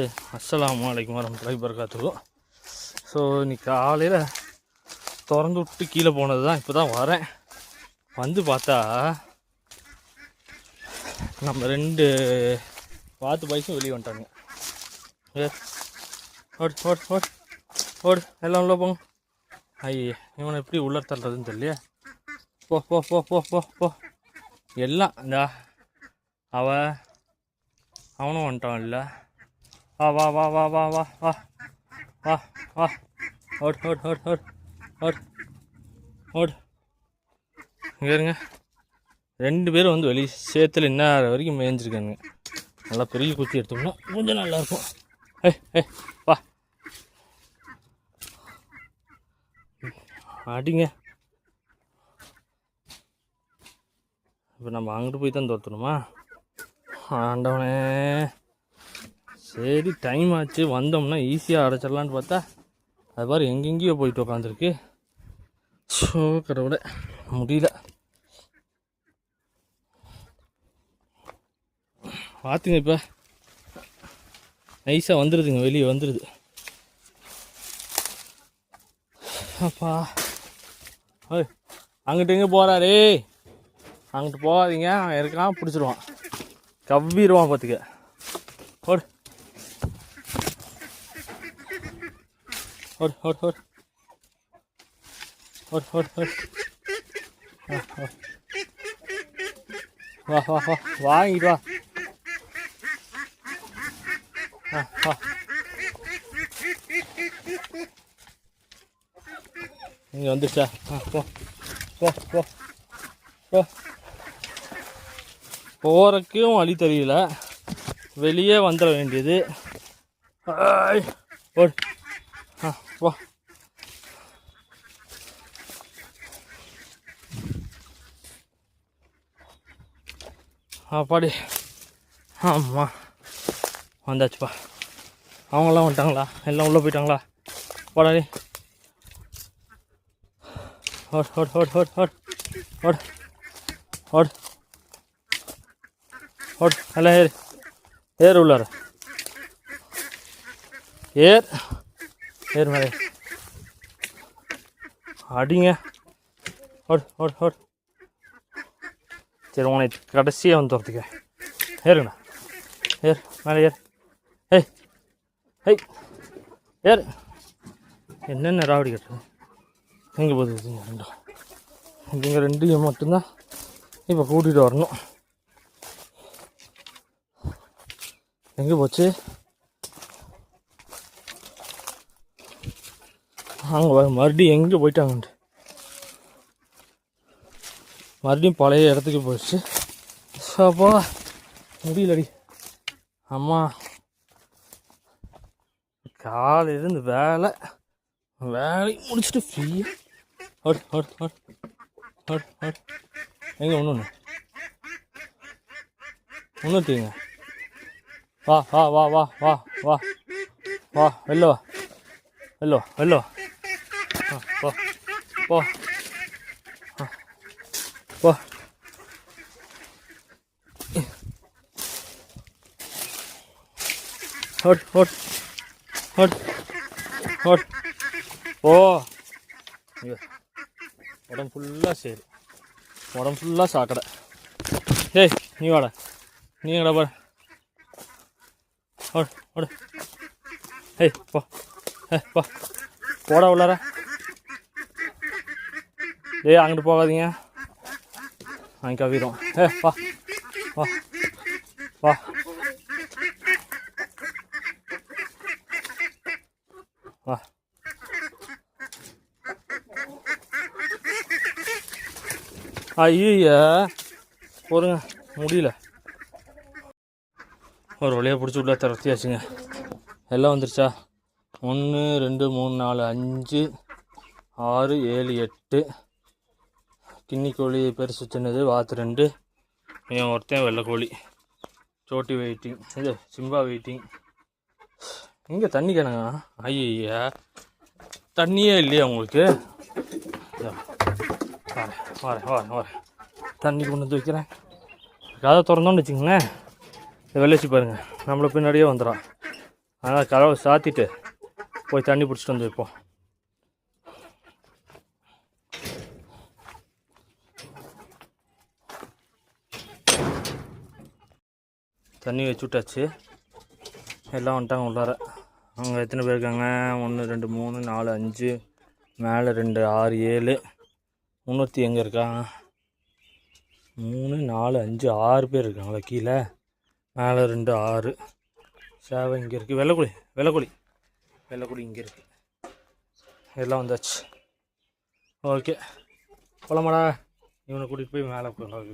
வந்து அஸ்ஸலாமு அலைக்கும் வரமத்துல்லாஹி ஸோ இன்றைக்கி காலையில் திறந்து விட்டு கீழே போனது தான் இப்போ தான் வரேன். வந்து பார்த்தா நம்ம ரெண்டு வாத்து பைஸும் வெளியே வந்துட்டாங்க ஏ ஓடு ஓடு ஓடு ஓடு எல்லாம் உள்ள போங்க. ஐயே இவனை எப்படி உள்ள தள்ளுறதுன்னு தெரியலையே. போ போ போ போ போ போ. எல்லாம் இந்த அவ அவனும் வந்துட்டான் இல்லை வா வா வா வா வா வா வா. வா வா. ஓட் ஓட் ஓட் ஓட். ஓட். ஓட். இங்கே இருங்க ரெண்டு பேரும் வந்து வெளியே சேத்துல இன்ன வரைக்கும் மேய்ஞ்சிருக்காங்க நல்லா பெரிய குத்தி எடுத்தோம்னா கொஞ்சம் நல்லாயிருக்கும் ஏ ஏ வா. அடிங்க. இப்போ நம்ம அங்கிட்டு போய் தான் தோற்றணுமா ஆண்டவனே. சரி டைம் ஆச்சு. வந்தோம்னா ஈஸியாக அடைச்சிடலான்னு பார்த்தா அது மாதிரி எங்கெங்கேயோ போயிட்டு உக்காந்துருக்கு. ஸோ கடவுளே முடியல. பார்த்துங்க இப்போ. நைஸாக வந்துடுதுங்க வெளியே வந்துடுது அப்பா. ஓய் அங்கிட்டு எங்கே போகிறாரே அங்கிட்டு போகாதீங்க அவன் இருக்கான் பிடிச்சிருவான். கவ்விடுவான் பார்த்துக்க ஓடு. ஓடு ஓடு ஓடு ஓடு ஓடு ஓடு ஆ, ஆ. வா வா வா வாங்கிட்டு வா ஆ இங்கே வந்துருச்சா ஆ போ போ போ போ போகிறக்கும் வழி தெரியல. வெளியே வந்துட வேண்டியது. ஆய், ஓடு. ஆ அப்பாடி ஆமாம் வந்தாச்சுப்பா. அவங்களாம் வந்துட்டாங்களா? எல்லாம் உள்ளே போயிட்டாங்களா? போடாடி ஓட் ஓட் ஓட் ஓட் ஓட். ஓட். ஓட். ஓட். நல்லா ஏறு. ஏறு உள்ளார. ஏர் ஏர் மேலே. அடிங்க. ஓட் ஓட் ஓட். சரி உன்னை கடைசியாக வந்து துரத்துக்க ஏறுங்கண்ணா ஏர் மேலே ஏர் ஏய் ஏய் ஏர் என்னென்ன ராவடி கட்டுறது? எங்கே போகுது? இதுங்க ரெண்டும் இதுங்க ரெண்டையும் மட்டும்தான் இப்போ கூட்டிகிட்டு வரணும். எங்கே போச்சு? அங்கே மறுபடியும் எங்கே போயிட்டாங்கன்ட்டு. மறுபடியும் பழைய இடத்துக்கு போயிடுச்சு. அப்போ முடியலடி. அம்மா காலையிலேருந்து வேலை வேலை முடிச்சுட்டு ஃப்ரீயாக ஹட் ஹட் ஹட் ஹட் ஹட் எங்கே ஒன்று ஒன்று ஒன்றுத்துங்க வா வா வா வா வா வா வா வெளில வா. வெளில வா வெளில வா ஆ, போ போ ஆ, போ ஹட் ஹட் ஹட் ஹட் ஓ ஐயோ உடம்பு ஃபுல்லாக சரி உடம்பு ஃபுல்லாக சாக்கடை ஏய் நீ வாடா நீ எங்கடா பாரு ஓடு ஓடு ஏய் போ ஏ பா. போடா உள்ளார. ஏ அங்கிட்டு போகாதீங்க. அங்கே கவிரும் ஏ வா. வா. வா. வா. ஐயா முடியல. ஒரு வழியாக பிடிச்சி உள்ள திரத்தியாச்சுங்க. எல்லாம் வந்துருச்சா? ஒன்று ரெண்டு மூணு நாலு அஞ்சு ஆறு ஏழு எட்டு. கின்னி கோழி பெருசு சின்னது வாத்து ரெண்டு. இவன் ஒருத்தன் வெள்ளை கோழி. சோட்டி வெயிட்டிங். இது சிம்பா வெயிட்டிங். இங்கே தண்ணி கிணங்க ஐயா தண்ணியே இல்லையா உங்களுக்கு? வரேன் வரேன் வரேன் வரேன். தண்ணி கொண்டு வந்து வைக்கிறேன். கதை திறந்தோன்னு வச்சுங்களேன் இந்த வெள்ளச்சி பாருங்கள் நம்மளை பின்னாடியே வந்துடும் அதனால் கதவை சாத்திட்டு போய் தண்ணி பிடிச்சிட்டு வந்து வைப்போம். தண்ணி வச்சு விட்டாச்சு எல்லாம் வந்துட்டாங்க உள்ளார. அவங்க எத்தனை பேர் இருக்காங்க? ஒன்று ரெண்டு மூணு நாலு அஞ்சு மேலே ரெண்டு ஆறு ஏழு. முந்நூற்றி எங்கே இருக்காங்க மூணு நாலு அஞ்சு ஆறு பேர் இருக்காங்களா கீழே. மேலே ரெண்டு ஆறு. சேவை இங்கே இருக்குது வெள்ளைக்குழி வெள்ளைக்குழி. வெள்ளைக்குழி இங்கே இருக்குது எல்லாம் வந்தாச்சு. ஓகே. போலாமாடா? இவனை கூட்டிகிட்டு போய் மேலே போகலாம்